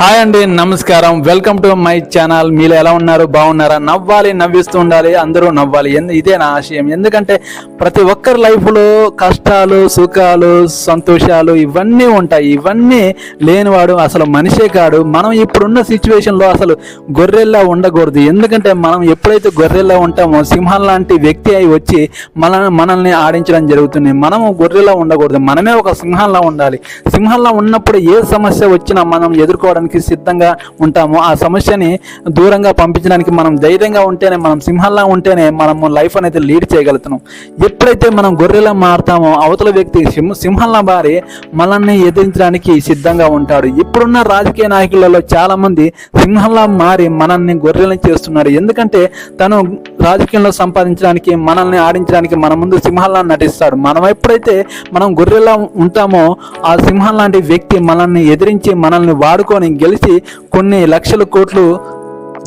Hi అండి నమస్కారం. Welcome to my channel. మీరు ఎలా ఉన్నారు? బాగున్నారా? నవ్వాలి నవ్విస్తూ ఉండాలి. అందరూ నవ్వాలి. ఎందు ఇదే నా ఆశయం. ఎందుకంటే ప్రతి ఒక్కరి లైఫ్లో కష్టాలు సుఖాలు సంతోషాలు ఇవన్నీ ఉంటాయి. ఇవన్నీ లేనివాడు అసలు మనిషే కాడు. మనం ఇప్పుడున్న సిచ్యువేషన్లో అసలు గొర్రెల్లా ఉండకూడదు. ఎందుకంటే మనం ఎప్పుడైతే గొర్రెల్లా ఉంటామో సింహం లాంటి వ్యక్తి అయి వచ్చి మన మనల్ని ఆడించడం జరుగుతుంది. మనము గొర్రెలా ఉండకూడదు. మనమే ఒక సింహంలా ఉండాలి. సింహంలా ఉన్నప్పుడు ఏ సమస్య వచ్చినా మనం ఎదుర్కోవడానికి సిద్ధంగా ఉంటాము. ఆ సమస్యని దూరంగా పంపించడానికి మనం ధైర్యంగా ఉంటేనే మనం సింహంలా ఉంటేనే మనము లైఫ్ అనేది లీడ్ చేయగలుగుతున్నాం. ఎప్పుడైతే మనం గొర్రెలా మారుతామో అవతల వ్యక్తి సింహ సింహంలా మారి మనల్ని ఎదిరించడానికి సిద్ధంగా ఉంటాడు. ఇప్పుడున్న రాజకీయ నాయకులలో చాలామంది సింహంలా మారి మనల్ని గొర్రెలను చేస్తున్నారు. ఎందుకంటే తను రాజకీయంలో సంపాదించడానికి మనల్ని ఆడించడానికి మన ముందు సింహంలా నటిస్తాడు. మనం ఎప్పుడైతే మనం గొర్రెలా ఉంటామో ఆ సింహం లాంటి వ్యక్తి మనల్ని ఎదిరించి మనల్ని వాడుకొని గెలిచి కొన్ని లక్షల కోట్లు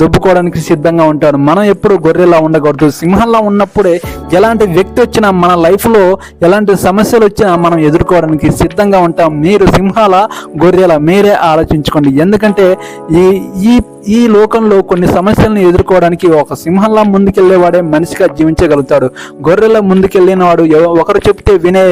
దొబ్బుకోవడానికి సిద్ధంగా ఉంటాడు. మనం ఎప్పుడు గొర్రెలా ఉండకూడదు. సింహంలా ఉన్నప్పుడే ఎలాంటి వ్యక్తి వచ్చినా మన లైఫ్లో ఎలాంటి సమస్యలు వచ్చినా మనం ఎదుర్కోవడానికి సిద్ధంగా ఉంటాం. మీరు సింహాల గొర్రెల? మీరే ఆలోచించుకోండి. ఎందుకంటే ఈ ఈ ఈ లోకంలో కొన్ని సమస్యలను ఎదుర్కోవడానికి ఒక సింహంలా ముందుకెళ్ళేవాడే మనిషిగా జీవించగలుగుతాడు. గొర్రెల ముందుకెళ్ళిన వాడు ఒకరు చెప్తే వినే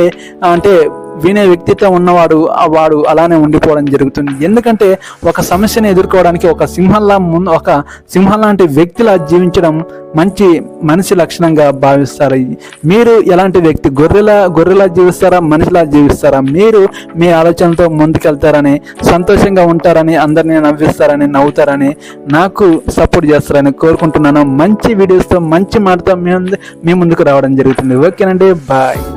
అంటే వినే వ్యక్తిత్వం ఉన్నవాడు ఆ వాడు అలానే ఉండిపోవడం జరుగుతుంది. ఎందుకంటే ఒక సమస్యను ఎదుర్కోవడానికి ఒక సింహంలా ముందు ఒక సింహం లాంటి వ్యక్తిలా జీవించడం మంచి మనిషి లక్షణంగా భావిస్తారు. మీరు ఎలాంటి వ్యక్తి? గొర్రెలా గొర్రెలా జీవిస్తారా? మనిషిలా జీవిస్తారా? మీరు మీ ఆలోచనతో ముందుకెళ్తారని సంతోషంగా ఉంటారని అందరినీ నవ్విస్తారని నవ్వుతారని నాకు సపోర్ట్ చేస్తారని కోరుకుంటున్నాను. మంచి వీడియోస్తో మంచి మాటతో మీ ముందు- మీ ముందుకు రావడం జరుగుతుంది. ఓకేనండి బాయ్.